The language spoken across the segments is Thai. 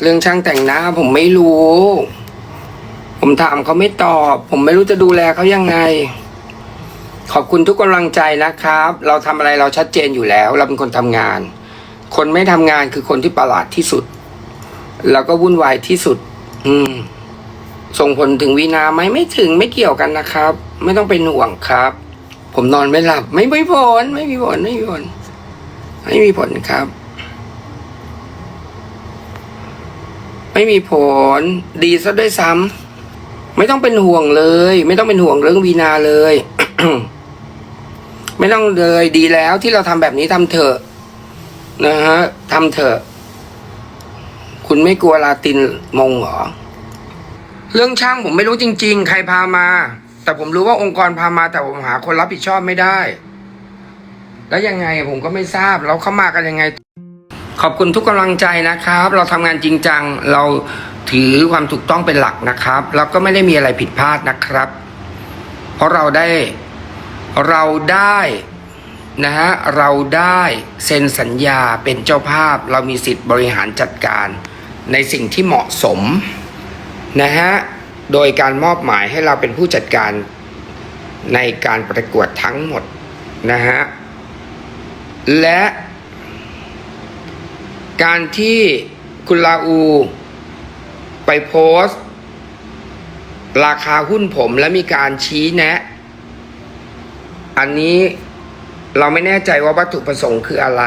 เรื่องช่างแต่งหน้าผมไม่รู้ ผมถามเขาไม่ตอบ ผมไม่รู้จะดูแลเขายังไง ขอบคุณทุกกำลังใจนะครับ เราทำอะไรเราชัดเจนอยู่แล้ว เราเป็นคนทำงาน คนไม่ทำงานคือคนที่ประหลาดที่สุด แล้วก็วุ่นวายที่สุด อืม ส่งผลถึงวีนาไหมไม่ถึงไม่เกี่ยวกันนะครับ ไม่ต้องเป็นห่วงครับ ผมนอนไม่หลับ ไม่มีผลไม่มีผลไม่มีผลไม่มีผลครับ ไม่มีผล ดีซะด้วยซ้ำไม่ต้องเป็นห่วงเลย ไม่ต้องเป็นห่วงเรื่องวีนาเลย ไม่ต้องเลยดีแล้วที่เราทำแบบนี้ทำเถอะนะฮะทำเถอะ คุณไม่กลัวลาตินมงเหรอ เรื่องช่างผมไม่รู้จริง ๆ ใครพามา แต่ผมรู้ว่าองค์กรพามา แต่ผมหาคนรับผิดชอบไม่ได้ แล้วยังไงผมก็ไม่ทราบแล้วเขามากันยังไง ขอบคุณทุกกำลังใจนะครับ เราทำงานจริงจัง เราถือความถูกต้องเป็นหลักนะครับ แล้วก็ไม่ได้มีอะไรผิดพลาดนะครับ เพราะเราได้เราได้นะฮะเราได้เซ็นสัญญาเป็นเจ้าภาพ เรามีสิทธิ์บริหารจัดการ ในสิ่งที่เหมาะสมนะฮะโดยการมอบหมายให้เราเป็นผู้จัดการในการประกวดทั้งหมดนะฮะและ การที่คุณลาอู ไปโพสต์ ราคาหุ้นผมและมีการชี้แนะ อันนี้เราไม่แน่ใจว่าวัตถุประสงค์คืออะไร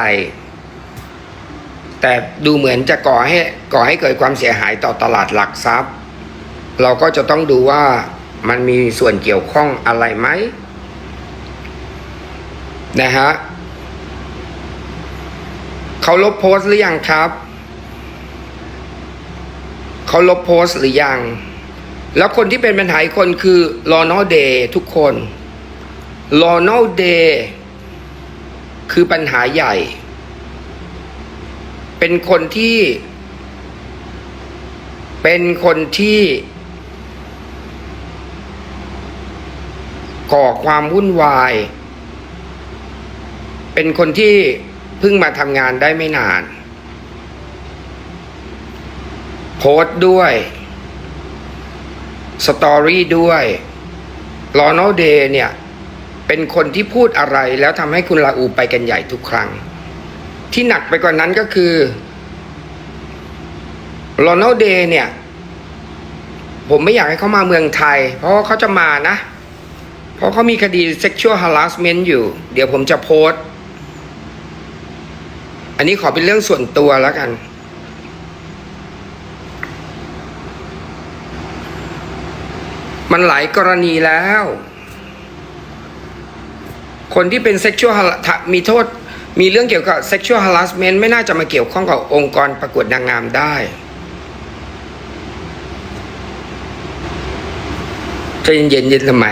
แต่ดูเหมือนจะก่อให้ก่อให้เกิดความเสียหายต่อตลาดหลักทรัพย์ เราก็จะต้องดูว่ามันมีส่วนเกี่ยวข้องอะไรไหมนะฮะ เขาลบโพสต์หรือยังครับ เขาลบโพสต์หรือยัง แล้วคนที่เป็นปัญหาอีกคนคือลอนอเดย์ทุกคนลอนอเดย์คือปัญหาใหญ่ เป็นคนที่ เป็นคนที่ก่อความวุ่นวาย เป็นคนที่ เพิ่งมาทำงานได้ไม่นาน โพสต์ด้วย สตอรี่ด้วยลอนอเดย์เนี่ย เป็นคนที่พูดอะไรแล้วทำให้คุณลาอูไปกันใหญ่ทุกครั้ง ที่หนักไปกว่านั้นก็คือลอนอเดย์เนี่ย ผมไม่อยากให้เขามาเมืองไทย เพราะเขาจะมานะ เพราะเขามีคดี sexual harassment อยู่ เดี๋ยวผมจะโพสต์ อันนี้ขอเป็นเรื่องส่วนตัวแล้วกัน มันหลายกรณีแล้ว คนที่เป็น sexual har- ถ้ามีโทษ มีเรื่องเกี่ยวกับ sexual harassment ไม่น่าจะมาเกี่ยวข้องกับองค์กรประกวดนางงามได้ จะเย็นๆเย็นทำไม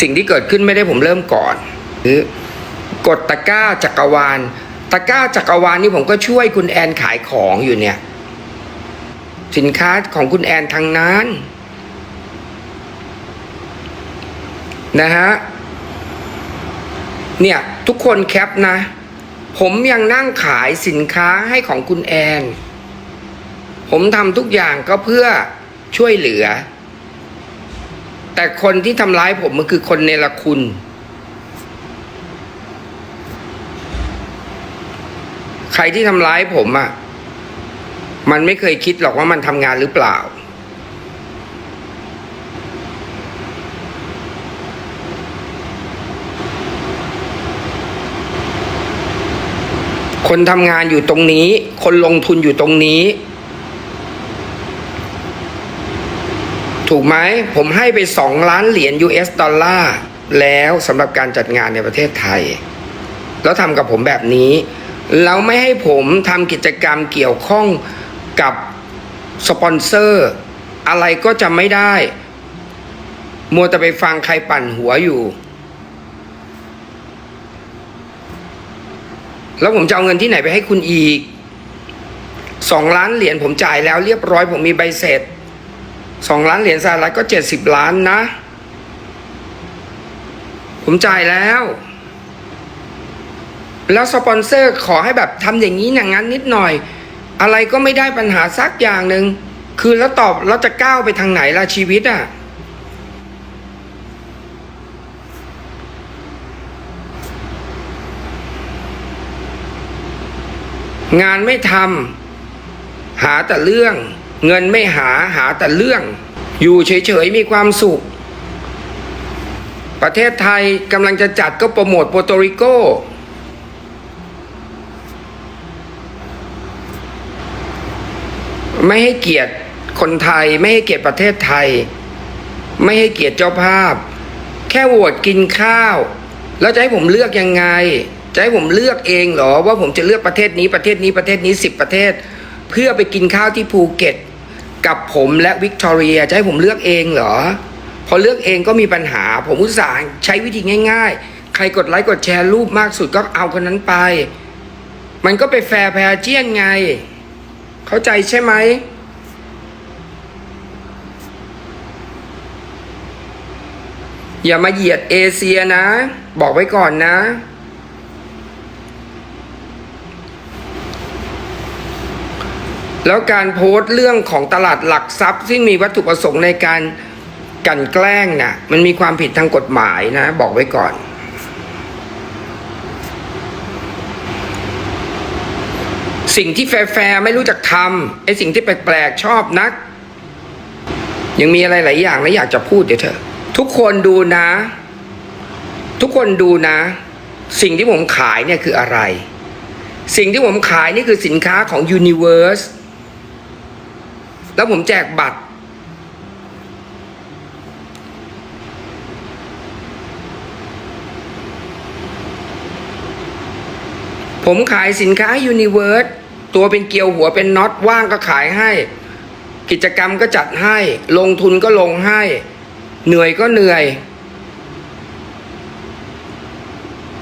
สิ่งที่เกิดขึ้นไม่ได้ผมเริ่มก่อนหรือ กดตะกร้าจักรวาล ตะกร้าจักรวาลนี่ผมก็ช่วยคุณแอนขายของอยู่เนี่ย สินค้าของคุณแอนทางนั้นนะฮะเนี่ยทุกคนแคปนะ ผมยังนั่งขายสินค้าให้ของคุณแอน ผมทำทุกอย่างก็เพื่อช่วยเหลือ แต่คนที่ทำร้ายผมมันคือคนเนรคุณ ใครที่ทำร้ายผมอะ่ะ มันไม่เคยคิดหรอกว่ามันทำงานหรือเปล่า คนทำงานอยู่ตรงนี้ คนลงทุนอยู่ตรงนี้ ถูกไหม ผมให้ไปสองล้านเหรียญ US ดอลลาร์แล้วสำหรับการจัดงานในประเทศไทย แล้วทำกับผมแบบนี้ แล้วไม่ให้ผมทำกิจกรรมเกี่ยวข้องกับสปอนเซอร์อะไรก็จะไม่ได้ มัวแต่ไปฟังใครปั่นหัวอยู่ แล้วผมจะเอาเงินที่ไหนไปให้คุณอีกสองล้านเหรียญผมจ่ายแล้วเรียบร้อยผมมีใบเสร็จสองล้านเหรียญสหรัฐก็เจ็ดสิบล้านนะ ผมจ่ายแล้ว แล้วสปอนเซอร์ขอให้แบบทำอย่างนี้อย่างนั้นนิดหน่อย อะไรก็ไม่ได้ปัญหาสักอย่างหนึ่งคือแล้วตอบแล้วจะก้าวไปทางไหนล่ะชีวิตอะ่ะงานไม่ทำหาแต่เรื่อง เงินไม่หาหาแต่เรื่อง อยู่เฉยๆมีความสุข ประเทศไทยกำลังจะจัดก็โปรโมทโปรโตริโก ไม่ให้เกียรติคนไทย ไม่ให้เกียรติประเทศไทย ไม่ให้เกียรติเจ้าภาพ แค่โหวตกินข้าว แล้วจะให้ผมเลือกยังไง จะให้ผมเลือกเองเหรอ ว่าผมจะเลือกประเทศนี้ประเทศนี้ประเทศนี้สิบประเทศ เพื่อไปกินข้าวที่ภูเก็ต กับผมและวิกตอเรียจะให้ผมเลือกเองเหรอพอเลือกเองก็มีปัญหา ผมอุตส่าห์ใช้วิธีง่าย ๆ ใครกดไลค์กดแชร์รูปมากสุดก็เอาคนนั้นไป มันก็ไปแฟร์แพรเจียนไง เข้าใจใช่ไหมอย่ามาเหยียดเอเชียนะ บอกไว้ก่อนนะ แล้วการโพสต์เรื่องของตลาดหลักทรัพย์ ซึ่งมีวัตถุประสงค์ในการกันแกล้งน่ะ มันมีความผิดทางกฎหมายนะ บอกไว้ก่อน สิ่งที่แฟร์ๆไม่รู้จักทำไอ้สิ่งที่แปลกๆชอบนัก ยังมีอะไรหลายอย่างนะอยากจะพูดเดี๋ยวเถอะทุกคนดูนะ ทุกคนดูนะ สิ่งที่ผมขายเนี่ยคืออะไร สิ่งที่ผมขายนี่คือสินค้าของ Universe แล้วผมแจกบัตร ผมขายสินค้า Universe ตัวเป็นเกลียวหัวเป็นน็อตว่างก็ขายให้ กิจกรรมก็จัดให้ ลงทุนก็ลงให้ เหนื่อยก็เหนื่อย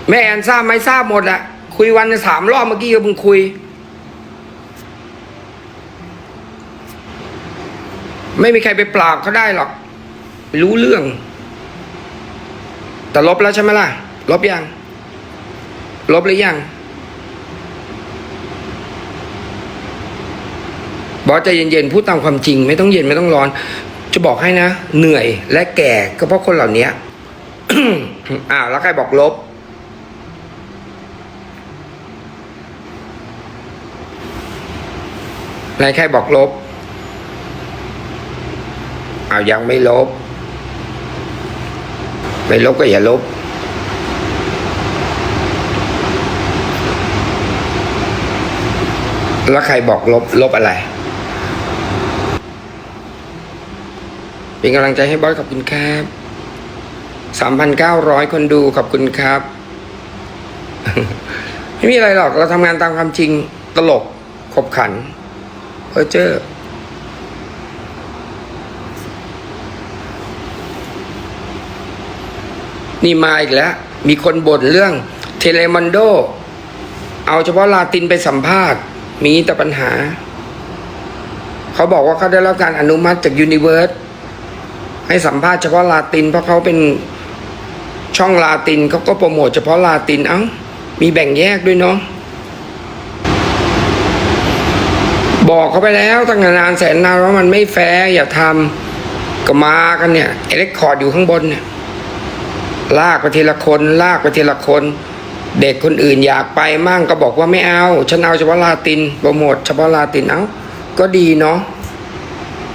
แม่แอนทราบไหมทราบหมดอะคุยวันสามรอบเมื่อกี้ก็เพิ่งคุย ไม่มีใครไปปราบเขาได้หรอก รู้เรื่อง แต่ลบแล้วใช่ไหมล่ะ ลบยัง ลบหรือยัง บอสใจเย็นๆพูดตามความจริง ไม่ต้องเย็นไม่ต้องร้อน จะบอกให้นะ เหนื่อยและแก่ก็เพราะคนเหล่านี้อ้าวแล้วใครบอกลบ ไหนใครบอกลบอ้าวยังไม่ลบ ไม่ลบก็อย่าลบ แล้วใครบอกลบ ลบอะไร เป็นกำลังใจให้บอสขอบคุณครับสามพันเก้าร้อยคนดูขอบคุณครับ ไม่มีอะไรหรอกเราทำงานตามความจริงตลกขบขันเพอเจอนี่มาอีกแล้ว มีคนบ่นเรื่องเทเลมอนโด เอาเฉพาะลาตินไปสัมภาษณ์ มีแต่ปัญหา เขาบอกว่าเขาได้รับการอนุมัติจากยูนิเวิร์ส ให้สัมภาษณ์เฉพาะลาตินเพราะเขาเป็นช่องลาตินเขาก็โปรโมทเฉพาะลาตินเอ้ามีแบ่งแยกด้วยเนาะบอกเขาไปแล้วตั้งนานแสนนานว่ามันไม่แฟร์อย่าทำก็มากันเนี่ยเอเล็กคอร์ดอยู่ข้างบนเนี่ยลากไปทีละคนลากไปทีละคน เด็กคนอื่นอยากไปมั่งก็บอกว่าไม่เอา ฉันเอาเฉพาะลาตินโปรโมทเฉพาะลาตินเอ้าก็ดีเนาะ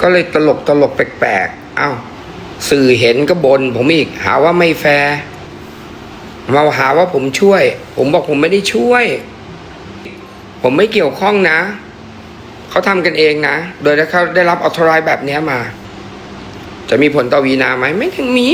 ก็เลยตลกตลกแปลกๆเอ้า สื่อเห็นก็บนผมอีก หาว่าไม่แฟร์มาหาว่าผมช่วย ผมบอกผมไม่ได้ช่วย ผมไม่เกี่ยวข้องนะ เขาทำกันเองนะ โดยที่เขาได้รับออทรายแบบนี้มา จะมีผลต่อวีนาไหมไม่ถึงมี